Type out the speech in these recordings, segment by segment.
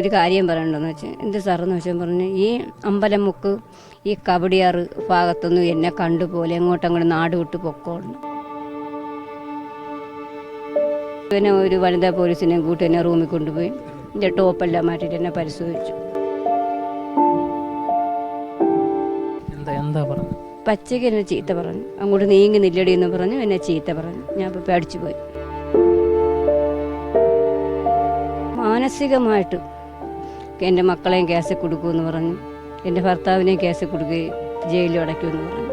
ഒരു കാര്യം പറയണ്ടെന്ന് വെച്ചാൽ എന്ത് സാറെന്ന് വെച്ചാൽ പറഞ്ഞു ഈ അമ്പലമുക്ക് ഈ കബഡിയാറ് ഭാഗത്തൊന്നും എന്നെ കണ്ടുപോലെ എങ്ങോട്ടങ്ങോട്ട് നാട് വിട്ട് പൊക്കോളണം. പിന്നെ ഒരു വനിതാ പോലീസിനെ കൂട്ടി എന്നെ റൂമിൽ കൊണ്ടുപോയി എന്റെ ടോപ്പെല്ലാം മാറ്റിയിട്ട് എന്നെ പരിശോധിച്ചു. പച്ചയ്ക്ക് എന്നെ ചീത്ത പറഞ്ഞു അങ്ങോട്ട് നീങ്ങി നില്ലടി എന്ന് പറഞ്ഞു എന്നെ ചീത്ത പറഞ്ഞു. ഞാൻ അപ്പോൾ പേടിച്ചു പോയി. മാനസികമായിട്ട് എന്റെ മക്കളെയും കേസിൽ കൊടുക്കുമെന്ന് പറഞ്ഞു. എന്റെ ഭർത്താവിനെയും കേസിൽ കൊടുക്കുകയും ജയിലിൽ അടയ്ക്കുമെന്ന് പറഞ്ഞു.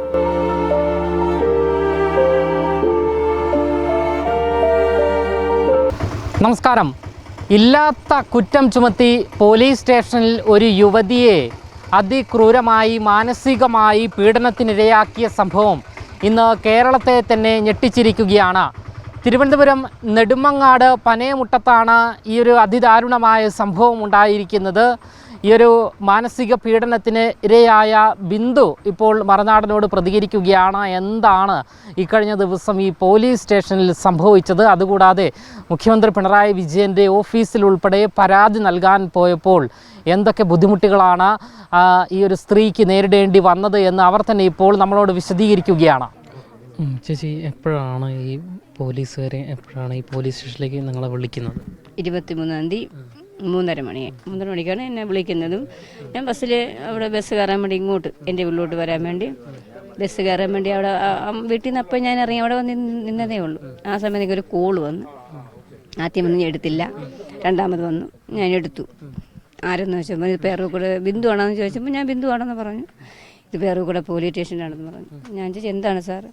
നമസ്കാരം. ഇല്ലാത്ത കുറ്റം ചുമത്തി പോലീസ് സ്റ്റേഷനിൽ ഒരു യുവതിയെ അതിക്രൂരമായി മാനസികമായി പീഡനത്തിനിരയാക്കിയ സംഭവം ഇന്ന് കേരളത്തെ തന്നെ ഞെട്ടിച്ചിരിക്കുകയാണ്. തിരുവനന്തപുരം നെടുമങ്ങാട് പനയമുട്ടത്താണ് ഈ ഒരു അതിദാരുണമായ സംഭവം ഉണ്ടായിരിക്കുന്നത്. ഈ ഒരു മാനസിക പീഡനത്തിന് ഇരയായ ബിന്ദു ഇപ്പോൾ മറനാടനോട് പ്രതികരിക്കുകയാണ്. എന്താണ് ഇക്കഴിഞ്ഞ ദിവസം ഈ പോലീസ് സ്റ്റേഷനിൽ സംഭവിച്ചത്? അതുകൂടാതെ മുഖ്യമന്ത്രി പിണറായി വിജയന്റെ ഓഫീസിൽ ഉൾപ്പെടെ പരാതി നൽകാൻ പോയപ്പോൾ എന്തൊക്കെ ബുദ്ധിമുട്ടുകളാണ് ഈ ഒരു സ്ത്രീക്ക് നേരിടേണ്ടി വന്നത് എന്ന് അവർ തന്നെ ഇപ്പോൾ നമ്മളോട് വിശദീകരിക്കുകയാണ്. ചേച്ചി എപ്പോഴാണ് ഈ പോലീസുകാരെ എപ്പോഴാണ് ഈ പോലീസ് സ്റ്റേഷനിലേക്ക് നിങ്ങളെ വിളിക്കുന്നത്? ഇരുപത്തിമൂന്നാം തീയതി മൂന്നര മണി മൂന്നര മണിക്കാണ് എന്നെ വിളിക്കുന്നതും. ഞാൻ ബസ്സിൽ അവിടെ ബസ് കയറാൻ വേണ്ടി ഇങ്ങോട്ട് എന്റെ ഉള്ളിലോട്ട് വരാൻ വേണ്ടി ബസ് കയറാൻ വേണ്ടി അവിടെ വീട്ടിൽ നിന്ന് അപ്പം ഞാൻ ഇറങ്ങി അവിടെ വന്ന് നിന്നതേ ഉള്ളൂ. ആ സമയത്ത് എനിക്കൊരു കോൾ വന്നു. ആദ്യം വന്ന് ഞാൻ എടുത്തില്ല. രണ്ടാമത് വന്നു. ഞാൻ എടുത്തു. ആരെന്ന് ചോദിച്ചപ്പോൾ പേർ കൂടെ ബിന്ദു ആണെന്ന് ചോദിച്ചപ്പോൾ ഞാൻ ബിന്ദു ആണെന്ന് പറഞ്ഞു. ഇത് വേറെ പോലീസ് സ്റ്റേഷനിലാണെന്ന് പറഞ്ഞു. ഞാൻ ചോദിച്ചു എന്താണ് സാർ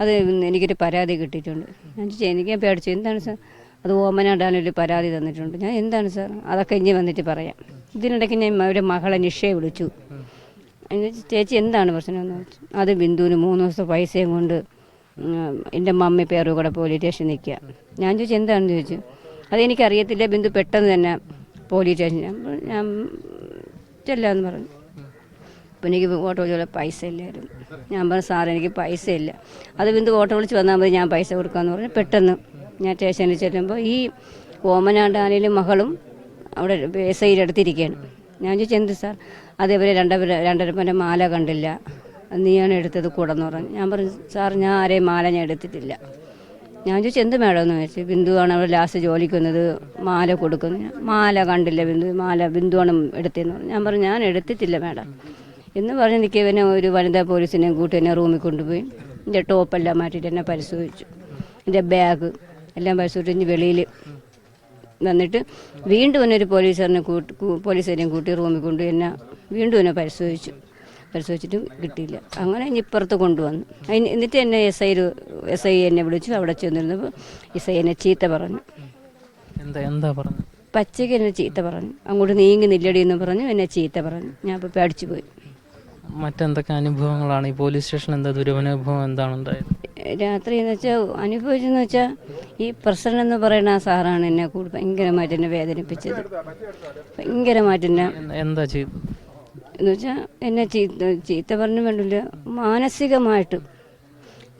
അത് എനിക്കൊരു പരാതി കിട്ടിയിട്ടുണ്ട്. ഞാൻ ചോദിച്ചു എനിക്ക് പേടിച്ചു. എന്താണ് സാർ അത് ഓമനാടാനൊരു പരാതി തന്നിട്ടുണ്ട്. ഞാൻ എന്താണ് സാർ അതൊക്കെ ഇനി വന്നിട്ട് പറയാം. ഇതിനിടയ്ക്ക് ഞാൻ ഒരു മകളെ നിഷയെ വിളിച്ചു. ചേച്ചി എന്താണ് പ്രശ്നം? എന്ന് വെച്ചു അത് ബിന്ദുവിന് മൂന്ന് ദിവസത്തെ പൈസയും കൊണ്ട് എന്റെ മമ്മി കൂടെ പോലീസ് സ്റ്റേഷൻ നിൽക്കുക. ഞാൻ ചോദിച്ചു എന്താണെന്ന് ചോദിച്ചു. അതെനിക്കറിയത്തില്ല ബിന്ദു പെട്ടെന്ന് തന്നെ പോലീസ് സ്റ്റേഷൻ ഞാൻ ചെല്ലാന്ന് പറഞ്ഞു. അപ്പോൾ എനിക്ക് ഓട്ടോ വിളിച്ചുള്ള പൈസ ഇല്ലായിരുന്നു ഞാൻ പറഞ്ഞു സാർ എനിക്ക് പൈസ ഇല്ല അത് ബിന്ദു ഓട്ടോ വിളിച്ച് വന്നാൽ മതി ഞാൻ പൈസ കൊടുക്കാമെന്ന് പറഞ്ഞു. പെട്ടെന്ന് ഞാൻ സ്റ്റേഷനിൽ ചെല്ലുമ്പോൾ ഈ ഓമനാണ്ടാനിലും മകളും അവിടെ എസ് ഐയിൽ എടുത്തിരിക്കുകയാണ് ഞാൻ ചോദിച്ചു എന്ത് സാർ? അതേപോലെ രണ്ടര രണ്ടരപ്പന്റെ മാല കണ്ടില്ല. നീയാണ് എടുത്തത് കൂടെന്ന് പറഞ്ഞു. ഞാൻ പറഞ്ഞു സാർ ഞാൻ ആരെയും മാല ഞാൻ എടുത്തിട്ടില്ല. ഞാൻ ചോദിച്ചു എന്ത് മേഡം എന്ന് ചോദിച്ചു? ബിന്ദുവാണ് അവിടെ ലാസ്റ്റ് ജോലിക്ക് വന്നത് മാല കൊടുക്കുന്നു മാല കണ്ടില്ല ബിന്ദു മാല ബിന്ദുവാണ് എടുത്തതെന്ന് പറഞ്ഞു. ഞാൻ പറഞ്ഞു ഞാൻ എടുത്തിട്ടില്ല മേഡം. എന്ന് പറഞ്ഞ് എനിക്ക് ഇവനെ ഒരു വനിതാ പോലീസിനെയും കൂട്ടി എന്നെ റൂമിൽ കൊണ്ടുപോയി. എന്റെ ടോപ്പെല്ലാം മാറ്റിയിട്ട് എന്നെ പരിശോധിച്ചു. എന്റെ ബാഗ് എല്ലാം പരിശോധിച്ച് വെളിയിൽ വന്നിട്ട് വീണ്ടും എന്നെ ഒരു പോലീസുകാരനെ കൂട്ടി പോലീസുകാരെയും കൂട്ടി റൂമിൽ കൊണ്ടുപോയി എന്നെ വീണ്ടും എന്നെ പരിശോധിച്ചു. പരിശോധിച്ചിട്ടും കിട്ടിയില്ല. അങ്ങനെ ഇനി ഇപ്പുറത്ത് കൊണ്ടുവന്നു. അതിന് എന്നിട്ട് എന്നെ എസ് ഐ എസ് ഐ എന്നെ വിളിച്ചു. അവിടെ ചെന്നിരുന്നപ്പോൾ എസ് ഐ എന്നെ ചീത്ത പറഞ്ഞു. എന്താ എന്താ പറഞ്ഞു പച്ചയ്ക്ക് എന്നെ ചീത്ത പറഞ്ഞു. അങ്ങോട്ട് നീങ്ങി നില്ലടി എന്ന് പറഞ്ഞു. എന്നെ ചീത്ത പറഞ്ഞു. ഞാൻ അപ്പോൾ പേടിച്ചു പോയി. മറ്റെന്തൊക്കെ അനുഭവങ്ങളാണ്? ഈ പോലീസ് സ്റ്റേഷൻ എന്താ ദുരനുഭവം? എന്താണ് ഉണ്ടായത്? രാത്രി എന്ന് വെച്ചാൽ അനുഭവിച്ചെന്ന് വെച്ചാൽ ഈ പ്രസിഡന്റ് എന്ന് പറയുന്ന ആ സാറാണ് എന്നെ കൂടുതൽ ഭയങ്കരമായിട്ട് എന്നെ വേദനിപ്പിച്ചത്. ഭയങ്കരമായിട്ട് എന്നെ എന്താ- എന്താ ചെയ്തു എന്ന് വെച്ചാൽ എന്നെ ചീത്ത ചീത്ത പറഞ്ഞു വേണ്ടില്ല. മാനസികമായിട്ട്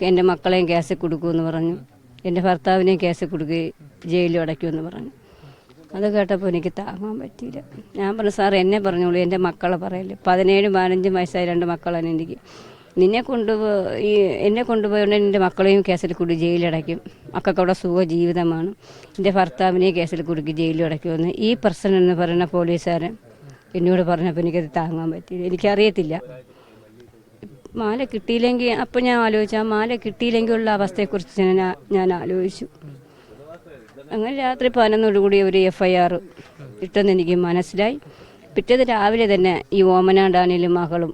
എന്റെ മക്കളെയും കേസിൽ കൊടുക്കുമെന്ന് പറഞ്ഞു. എന്റെ ഭർത്താവിനെയും കേസിൽ കൊടുക്കുകയും ജയിലിൽ അടയ്ക്കുമെന്ന് പറഞ്ഞു. അത് കേട്ടപ്പോൾ എനിക്ക് താങ്ങാൻ പറ്റിയില്ല. ഞാൻ പറഞ്ഞു സാർ എന്നെ പറഞ്ഞോളൂ എന്റെ മക്കളെ പറയല്ലേ. പതിനേഴും പതിനഞ്ചും വയസ്സായ രണ്ട് മക്കളാണ് എനിക്ക്. നിന്നെ കൊണ്ടുപോയി ഈ എന്നെ കൊണ്ടുപോയോണ്ട് എന്റെ മക്കളെയും കേസിൽ കൂടി ജയിലടയ്ക്കും മക്കൾക്ക് അവിടെ സുഖ ജീവിതമാണ് എന്റെ ഭർത്താവിനെയും കേസിൽ കുടുക്കി ജയിലിൽ അടയ്ക്കുമെന്ന് ഈ പ്രശ്നം എന്ന് പറയുന്ന പോലീസുകാരൻ എന്നോട് പറഞ്ഞപ്പോൾ എനിക്കത് താങ്ങാൻ പറ്റിയില്ല. എനിക്കറിയത്തില്ല. മാല കിട്ടിയില്ലെങ്കിൽ അപ്പം ഞാൻ ആലോചിച്ചു. ആ മാല കിട്ടിയില്ലെങ്കിൽ ഉള്ള അവസ്ഥയെക്കുറിച്ച് ഞാൻ ഞാൻ ആലോചിച്ചു. അങ്ങനെ രാത്രി പതിനൊന്നോടുകൂടി ഒരു എഫ് ഐ ആർ ഇട്ടെന്ന് എനിക്ക് മനസ്സിലായി. പിറ്റേത് രാവിലെ തന്നെ ഈ ഓമനാണ്ടാനിലും മകളും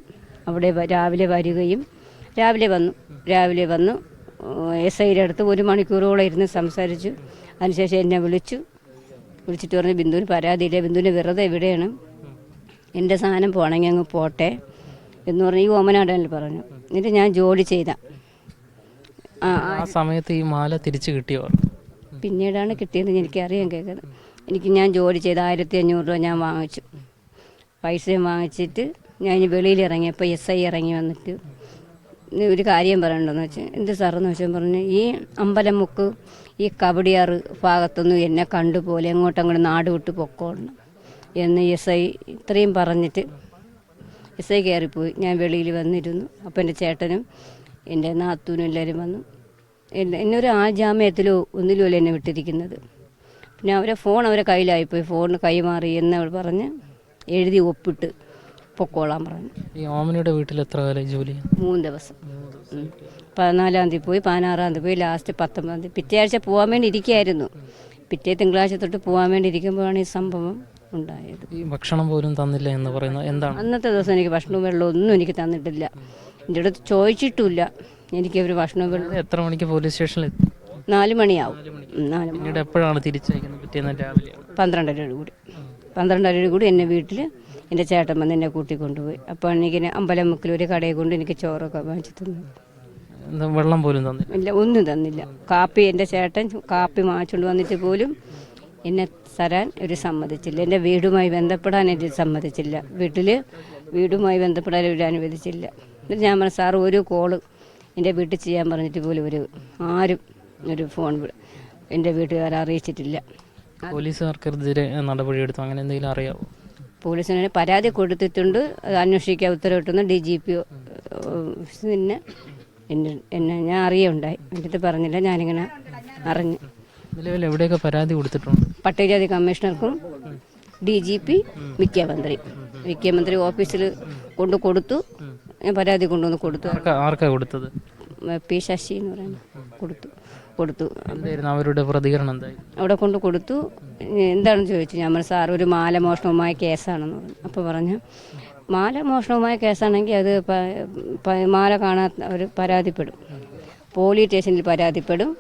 അവിടെ രാവിലെ വരികയും രാവിലെ വന്നു രാവിലെ വന്നു. എസ് ഐയുടെ അടുത്ത് ഒരു മണിക്കൂറോളം ഇരുന്ന് സംസാരിച്ചു. അതിനുശേഷം എന്നെ വിളിച്ചു. വിളിച്ചിട്ട് പറഞ്ഞു ബിന്ദുവിന് പരാതിയില്ല. ബിന്ദുവിന് വെറുതെ എവിടെയാണ്? എന്റെ സാധനം പോകണമെങ്കിൽ അങ്ങ് പോട്ടെ എന്ന് പറഞ്ഞു ഈ ഓമനാടാനിൽ പറഞ്ഞു. എന്നിട്ട് ഞാൻ ജോലി ചെയ്ത. ആ സമയത്ത് ഈ മാല തിരിച്ചു കിട്ടിയോ? പിന്നീടാണ് കിട്ടിയതെന്ന് എനിക്കറിയാൻ കേൾക്കുന്നത്. എനിക്ക് ഞാൻ ജോലി ചെയ്ത് ആയിരത്തി അഞ്ഞൂറ് രൂപ ഞാൻ വാങ്ങിച്ചു. പൈസയും വാങ്ങിച്ചിട്ട് ഞാൻ വെളിയിൽ ഇറങ്ങിയപ്പോൾ എസ് ഐ ഇറങ്ങി വന്നിട്ട്. ഒരു കാര്യം പറയണ്ടെന്ന് വെച്ചാൽ എന്ത് സാറെന്ന് വെച്ചാൽ പറഞ്ഞു ഈ അമ്പലമുക്ക് ഈ കബഡിയാറ് ഭാഗത്തൊന്നും എന്നെ കണ്ടുപോലെ എങ്ങോട്ടങ്ങോട്ട് നാട് വിട്ട് പൊക്കോളണം എന്ന് എസ് ഐ ഇത്രയും പറഞ്ഞിട്ട് എസ് ഐ കയറിപ്പോയി. ഞാൻ വെളിയിൽ വന്നിരുന്നു. അപ്പം എന്റെ ചേട്ടനും എന്റെ നാത്തൂനും എല്ലാവരും വന്നു. എന്നൊരു ആ ജാമ്യത്തിലോ ഒന്നിലോ അല്ല എന്നെ വിട്ടിരിക്കുന്നത്. പിന്നെ അവരെ ഫോൺ അവരെ കയ്യിലായിപ്പോയി. ഫോൺ കൈമാറി എന്ന് അവൾ പറഞ്ഞ് എഴുതി ഒപ്പിട്ട് പൊക്കോളാൻ പറഞ്ഞു. ഈ ഓമനയുടെ വീട്ടിൽ എത്ര കാലം ജോലി? മൂന്ന് ദിവസം. പതിനാലാം തീയതി പോയി പതിനാറാം തീയതി പോയി ലാസ്റ്റ് പത്തൊമ്പതാം തീയതി. പിറ്റേ ആഴ്ച പോകാൻ വേണ്ടി ഇരിക്കുകയായിരുന്നു പിറ്റേ തിങ്കളാഴ്ച തൊട്ട് പോകാൻ വേണ്ടി ഇരിക്കുമ്പോഴാണ് ഈ സംഭവം ഉണ്ടായത്. ഈ ഭക്ഷണം പോലും തന്നില്ല എന്ന് പറയുന്നത് എന്താണ്? അന്നത്തെ ദിവസം എനിക്ക് ഭക്ഷണവും വെള്ളവും ഒന്നും എനിക്ക് തന്നിട്ടില്ല. എന്റെ അടുത്ത് ചോദിച്ചിട്ടുമില്ല. എനിക്ക് ഒരു ഭക്ഷണം എത്ര മണിക്ക് പോലീസ് സ്റ്റേഷനിൽ നാല് മണിയാവും. ഉം, നാല് മണി പിന്നീട് എപ്പോഴാണ് തിരിച്ചയക്കുന്നത്? പിറ്റേന്ന് രാവിലെ പന്ത്രണ്ടരയോട് കൂടി. പന്ത്രണ്ടരയോട് കൂടി എന്നെ വീട്ടിൽ എന്റെ ചേട്ടൻ വന്ന് എന്നെ കൂട്ടിക്കൊണ്ടുപോയി. അപ്പോൾ എനിക്ക് അമ്പലമുക്കിൽ ഒരു കടയിൽ കൊണ്ട് എനിക്ക് ചോറൊക്കെ വാങ്ങിച്ചു തന്നു. വെള്ളം പോലും തന്നില്ല? ഇല്ല ഒന്നും തന്നില്ല. കാപ്പി എന്റെ ചേട്ടൻ കാപ്പി വാങ്ങിച്ചുകൊണ്ട് വന്നിട്ട് പോലും എന്നെ തരാൻ ഒരു സമ്മതിച്ചില്ല. എന്റെ വീടുമായി ബന്ധപ്പെടാൻ എനിക്ക് സമ്മതിച്ചില്ല. വീട്ടിൽ വീടുമായി ബന്ധപ്പെടാൻ ഒരു അനുവദിച്ചില്ല. എന്നിട്ട് ഞാൻ പറഞ്ഞു സാർ ഒരു കോൾ എന്റെ വീട്ടിൽ ചെയ്യാൻ പറഞ്ഞിട്ട് പോലും ഒരു ആരും ഒരു ഫോൺ എന്റെ വീട്ടുകാരെ അറിയിച്ചിട്ടില്ല. പോലീസുകാർക്കെതിരെ നടപടിയെടുത്തു അങ്ങനെ എന്തെങ്കിലും അറിയാമോ പോലീസിനെ പരാതി കൊടുത്തിട്ടുണ്ട്. അത് അന്വേഷിക്കാൻ ഉത്തരവിട്ടുന്ന ഡി ജി പി പിന്നെ എന്നെ എന്നെ ഞാൻ അറിയുണ്ടായി. എന്റെ അടുത്ത് പറഞ്ഞില്ല. ഞാനിങ്ങനെ അറിഞ്ഞു. നിലവിൽ എവിടെയൊക്കെ പരാതി കൊടുത്തിട്ടുണ്ട്? പട്ടികജാതി കമ്മീഷണർക്കും ഡി ജി പി മുഖ്യമന്ത്രി മുഖ്യമന്ത്രി ഓഫീസിൽ കൊണ്ട് കൊടുത്തു. ഞാൻ പരാതി കൊണ്ടുവന്ന് കൊടുത്തു. ആർക്കാണ് ആർക്കാ കൊടുത്തത്? പി ശശി എന്ന് പറയുന്നത് കൊടുത്തു കൊടുത്തു. എന്തായിരുന്നു അവരുടെ പ്രതികരണം എന്തായിരുന്നു അവിടെ കൊണ്ട് കൊടുത്തു. എന്താണെന്ന് ചോദിച്ചു? ഞാൻ സാർ ഒരു മാല മോഷണവുമായ കേസാണെന്ന് പറഞ്ഞു. അപ്പോൾ പറഞ്ഞു മാല മോഷണവുമായ കേസാണെങ്കിൽ അത് മാല കാണാത്ത അവർ പരാതിപ്പെടും. പോലീസ് സ്റ്റേഷനിൽ പരാതിപ്പെടും.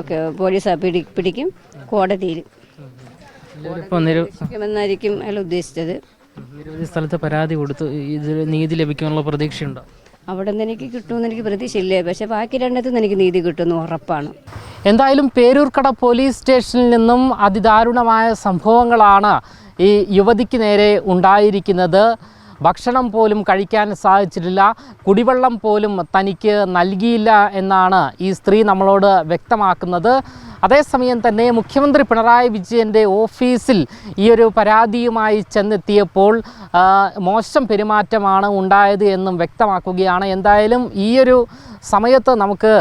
ഒക്കെ പോലീസ് പിടി പിടിക്കും. കോടതിയിൽ എന്നായിരിക്കും അയാൾ ഉദ്ദേശിച്ചത്. നിരവധി സ്ഥലത്ത് പരാതി കൊടുത്തു. ഇതിൽ നീതി ലഭിക്കാനുള്ള പ്രതീക്ഷയുണ്ടോ? അവിടെ നിന്ന് എനിക്ക് കിട്ടുമെന്ന് എനിക്ക് പ്രതീക്ഷയില്ലേ. പക്ഷേ ബാക്കി രണ്ടത്തു നിന്ന് എനിക്ക് നീതി കിട്ടുമെന്ന് ഉറപ്പാണ്. എന്തായാലും പേരൂർക്കട പോലീസ് സ്റ്റേഷനിൽ നിന്നും അതിദാരുണമായ സംഭവങ്ങളാണ് ഈ യുവതിക്ക് നേരെ ഉണ്ടായിരിക്കുന്നത്. ഭക്ഷണം പോലും കഴിക്കാൻ സാധിച്ചിട്ടില്ല. കുടിവെള്ളം പോലും തനിക്ക് നൽകിയില്ല എന്നാണ് ഈ സ്ത്രീ നമ്മളോട് വ്യക്തമാക്കുന്നത്. അതേസമയം തന്നെ മുഖ്യമന്ത്രി പിണറായി വിജയന്റെ ഓഫീസിൽ ഈ ഒരു പരാതിയുമായി ചെന്നെത്തിയപ്പോൾ മോശം പെരുമാറ്റമാണ് ഉണ്ടായത് എന്നും വ്യക്തമാക്കുകയാണ്. എന്തായാലും ഈ ഒരു സമയത്ത് നമുക്ക്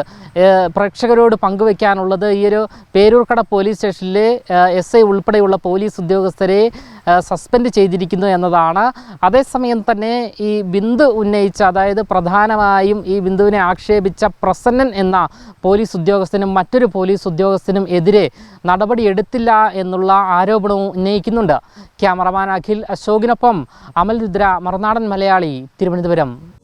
പ്രേക്ഷകരോട് പങ്കുവയ്ക്കാനുള്ളത് ഈ ഒരു പേരൂർക്കട പോലീസ് സ്റ്റേഷനിലെ എസ് ഐ ഉൾപ്പെടെയുള്ള പോലീസ് ഉദ്യോഗസ്ഥരെ സസ്പെൻഡ് ചെയ്തിരിക്കുന്നു എന്നതാണ്. അതേസമയം തന്നെ ഈ ബിന്ദു ഉന്നയിച്ച അതായത് പ്രധാനമായും ഈ ബിന്ദുവിനെ ആക്ഷേപിച്ച പ്രസന്നൻ എന്ന പോലീസ് ഉദ്യോഗസ്ഥനും മറ്റൊരു പോലീസ് ഉദ്യോഗസ്ഥനും എതിരെ നടപടിയെടുത്തില്ല എന്നുള്ള ആരോപണവും ഉന്നയിക്കുന്നുണ്ട്. ക്യാമറമാൻ അഖിൽ അശോകിനൊപ്പം അമൽ രുദ്ര മറുനാടൻ മലയാളി തിരുവനന്തപുരം.